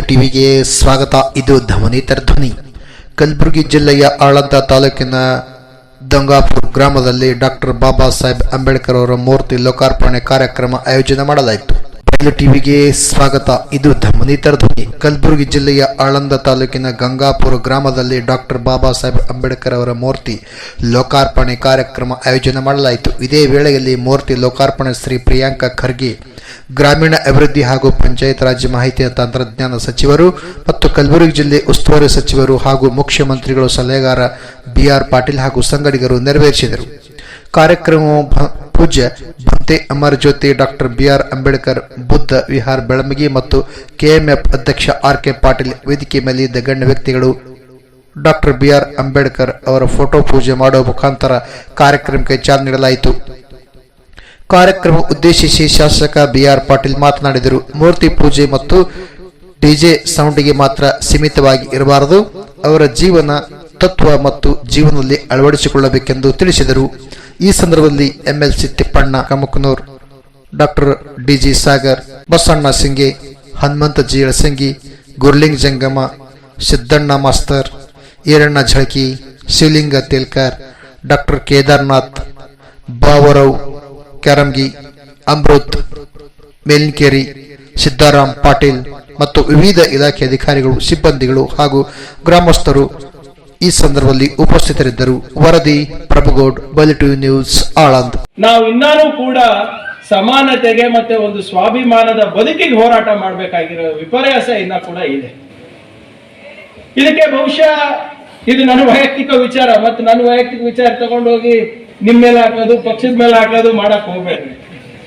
ಟಿವಿಗೆ ಸ್ವಾಗತ. ಇದು ಧವನಿತರ ಧ್ವನಿ. ಕಲಬುರಗಿ ಜಿಲ್ಲೆಯ ಆಳಂದ ತಾಲೂಕಿನ ದಂಗಾಪುರ ಗ್ರಾಮದಲ್ಲಿ ಡಾಕ್ಟರ್ ಬಾಬಾ ಸಾಹೇಬ್ ಅಂಬೇಡ್ಕರ್ ಅವರ ಮೂರ್ತಿ ಲೋಕಾರ್ಪಣೆ ಕಾರ್ಯಕ್ರಮ ಆಯೋಜನೆ ಮಾಡಲಾಯಿತು. ಬಯಲು ಟಿವಿಗೆ ಸ್ವಾಗತ. ಇದು ಧಮನಿತರ ಧ್ವನಿ ಕಲಬುರಗಿ ಜಿಲ್ಲೆಯ ಆಳಂದ ತಾಲೂಕಿನ ಗಂಗಾಪುರ ಗ್ರಾಮದಲ್ಲಿ ಡಾಕ್ಟರ್ ಬಾಬಾ ಸಾಹೇಬ್ ಅಂಬೇಡ್ಕರ್ ಅವರ ಮೂರ್ತಿ ಲೋಕಾರ್ಪಣೆ ಕಾರ್ಯಕ್ರಮ ಆಯೋಜನೆ ಮಾಡಲಾಯಿತು. ಇದೇ ವೇಳೆಯಲ್ಲಿ ಮೂರ್ತಿ ಲೋಕಾರ್ಪಣೆ ಶ್ರೀ ಪ್ರಿಯಾಂಕಾ ಖರ್ಗೆ, ಗ್ರಾಮೀಣ ಅಭಿವೃದ್ಧಿ ಹಾಗೂ ಪಂಚಾಯತ್ ರಾಜ್ ಮಾಹಿತಿ ತಂತ್ರಜ್ಞಾನ ಸಚಿವರು ಮತ್ತು ಕಲಬುರಗಿ ಜಿಲ್ಲೆ ಉಸ್ತುವಾರಿ ಸಚಿವರು ಹಾಗೂ ಮುಖ್ಯಮಂತ್ರಿಗಳು ಸಲಹೆಗಾರ ಬಿಆರ್ ಪಾಟೀಲ್ ಹಾಗೂ ಸಂಗಡಿಗರು ನೆರವೇರಿಸಿದರು. ಕಾರ್ಯಕ್ರಮವು ಭ- ಪೂಜ್ಯ ಭಕ್ತಿ ಅಮರ್ ಜ್ಯೋತಿ ಡಾಕ್ಟರ್ ಬಿಆರ್ ಅಂಬೇಡ್ಕರ್ ಬುದ್ಧ ವಿಹಾರ್ ಬೆಳಮಗಿ ಮತ್ತು ಕೆಎಂಎಫ್ ಅಧ್ಯಕ್ಷ ಆರ್ ಕೆ ಪಾಟೀಲ್ ವೇದಿಕೆ ಮೇಲೆ ಗಣ್ಯ ವ್ಯಕ್ತಿಗಳು ಡಾಕ್ಟರ್ ಬಿಆರ್ ಅಂಬೇಡ್ಕರ್ ಅವರ ಫೋಟೋ ಪೂಜೆ ಮಾಡುವ ಮುಖಾಂತರ ಕಾರ್ಯಕ್ರಮಕ್ಕೆ ಚಾಲನೆ ನೀಡಲಾಯಿತು. ಕಾರ್ಯಕ್ರಮ ಉದ್ದೇಶಿಸಿ ಶಾಸಕ ಬಿಆರ್ ಪಾಟೀಲ್ ಮಾತನಾಡಿದರು. ಮೂರ್ತಿ ಪೂಜೆ ಮತ್ತು ಡಿಜೆ ಸೌಂಡಿಗೆ ಮಾತ್ರ ಸೀಮಿತವಾಗಿ ಇರಬಾರದು. ಅವರ ಜೀವನ ತತ್ವ ಮತ್ತು ಜೀವನದಲ್ಲಿ ಅಳವಡಿಸಿಕೊಳ್ಳಬೇಕೆಂದು ತಿಳಿಸಿದರು. ಈ ಸಂದರ್ಭದಲ್ಲಿ MLC Tippanna Kamakanur, doctor DG Sagar, Basanna Singe, Hanumantha G Elasangi Gurling Jangam, Siddanna Master, Iranna Jhalaki, Shivalinga Telkar, doctor Kedarnath, Bavarav Kyarangi Amrit, Melkeri Siddaram Patil ಮತ್ತು ವಿವಿಧ ಇಲಾಖೆ ಅಧಿಕಾರಿಗಳು, ಸಿಬ್ಬಂದಿಗಳು ಹಾಗೂ ಗ್ರಾಮಸ್ಥರು ಈ ಸಂದರ್ಭದಲ್ಲಿ ಉಪಸ್ಥಿತರಿದ್ದರು. ವರದಿ, ಪ್ರಭುಗೌಡ್, ಬಲಿಟು ನ್ಯೂಸ್, ಆಳಂದ್. ನಾವು ಇನ್ನಾನು ಕೂಡ ಸಮಾನತೆಗೆ ಮತ್ತೆ ಒಂದು ಸ್ವಾಭಿಮಾನದ ಬದುಕಿಗೆ ಹೋರಾಟ ಮಾಡಬೇಕಾಗಿರೋ ವಿಪರ್ಯಾಸ ಇನ್ನ ಕೂಡ ಇದೆ. ಇದಕ್ಕೆ ಬಹುಶಃ ಇದು ನನ್ನ ವೈಯಕ್ತಿಕ ವಿಚಾರ. ಮತ್ತೆ ನನ್ನ ವೈಯಕ್ತಿಕ ವಿಚಾರ ತಗೊಂಡೋಗಿ ನಿಮ್ ಮೇಲೆ ಹಾಕೋದು, ಪಕ್ಷದ ಮೇಲೆ ಹಾಕೋದು ಮಾಡಕ್ ಹೋಗ್ಬೇಡ್ರಿ.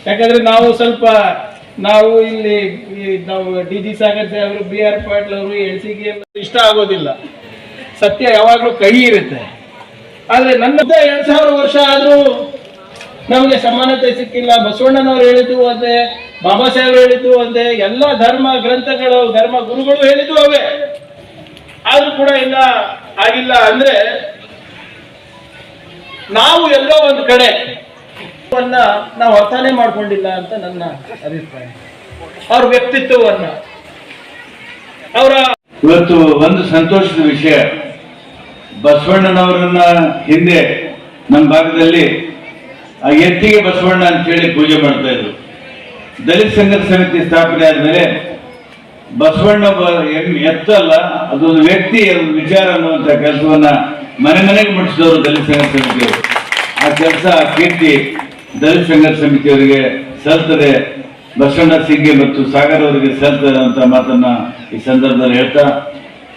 ಯಾಕಂದ್ರೆ ನಾವು ಸ್ವಲ್ಪ, ನಾವು ಇಲ್ಲಿ ನಾವು ಡಿ ಜಿ ಸಾಗರ್ ಅವರು ಬಿ ಆರ್ ಪಾಟೀಲ್ ಅವರು, ಎಲ್ ಸಿ ಇಷ್ಟ ಆಗೋದಿಲ್ಲ. ಸತ್ಯ ಯಾವಾಗಲೂ ಕಹಿ ಇರುತ್ತೆ. ಆದ್ರೆ ನನ್ನ ಎರಡ್ ಸಾವಿರ ವರ್ಷ ಆದ್ರೂ ನಮಗೆ ಸಮಾನತೆ ಸಿಕ್ಕಿಲ್ಲ. ಬಸವಣ್ಣನವ್ರು ಹೇಳಿದ್ದು ಒಂದೇ ಬಾಬಾ ಸಾಹೇಬ್ ಹೇಳಿದ್ದು ಒಂದೇ ಎಲ್ಲ ಧರ್ಮ ಗ್ರಂಥಗಳು, ಧರ್ಮ ಗುರುಗಳು ಹೇಳಿದ್ದು ಅವೇ. ಆದ್ರೂ ಕೂಡ ಇಲ್ಲ ಆಗಿಲ್ಲ ಅಂದ್ರೆ ನಾವು ಎಲ್ಲೋ ಒಂದು ಕಡೆ ನಾವು ಅರ್ಥನೇ ಮಾಡ್ಕೊಂಡಿಲ್ಲ ಅಂತ ನನ್ನ ಅಭಿಪ್ರಾಯ. ಅವ್ರ ವ್ಯಕ್ತಿತ್ವವನ್ನ. ಅವರ ಇವತ್ತು ಒಂದು ಸಂತೋಷದ ವಿಷಯ. ಬಸವಣ್ಣನವರನ್ನ ಹಿಂದೆ ನಮ್ಮ ಭಾಗದಲ್ಲಿ ಆ ಎತ್ತಿಗೆ ಬಸವಣ್ಣ ಅಂತ ಹೇಳಿ ಪೂಜೆ ಮಾಡ್ತಾ ಇದ್ರು. ದಲಿತ ಸಂಘರ್ಷ ಸಮಿತಿ ಸ್ಥಾಪನೆ ಆದ್ಮೇಲೆ ಬಸವಣ್ಣ ಎತ್ತಲ್ಲ, ಅದೊಂದು ವ್ಯಕ್ತಿ ಒಂದು ವಿಚಾರ ಅನ್ನುವಂಥ ಕೆಲಸವನ್ನ ಮನೆ ಮನೆಗೆ ಮುಟ್ಟಿಸಿದವರು ದಲಿತ ಸಂಘರ್ಷ ಸಮಿತಿಯವರು. ಆ ಕೆಲಸ, ಆ ಕೀರ್ತಿ ದಲಿತ ಸಂಘರ್ಷ ಸಮಿತಿಯವರಿಗೆ ಸಲ್ತದೆ. ಬಸವಣ್ಣ ಸಿಂಗೆ ಮತ್ತು ಸಾಗರ್ ಅವರಿಗೆ ಸಲ್ತದೆ ಅಂತ ಮಾತನ್ನ ಈ ಸಂದರ್ಭದಲ್ಲಿ ಹೇಳ್ತಾ